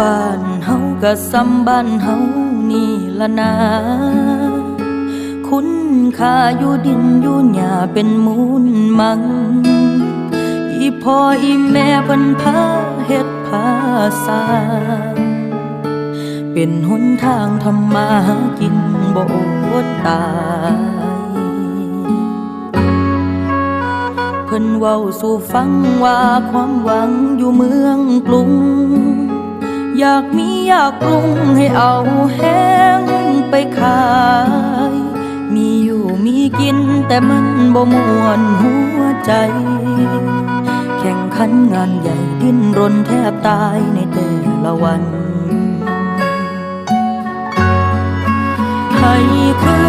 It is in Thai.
บ้านเฮาก็ซ้ำบ้านเฮานี่ละนา คุณค่าอยู่ดินอยู่หญ้าเป็นมูลมัง อีพ่ออีแม่เพิ่นพาเฮ็ดพาสร้างเป็นหนทางทำมาหากินบ่อดตายเพิ่นเว้าสู่ฟังว่าความหวังอยู่เมืองกรุง อยากมีอยากกรุงให้เอาแห้งไปขาย มีอยู่มีกินแต่มันบ่มวนหัวใจ แข่งขันงานใหญ่ดิ้นรนแทบตายในแต่ละวันให้คือ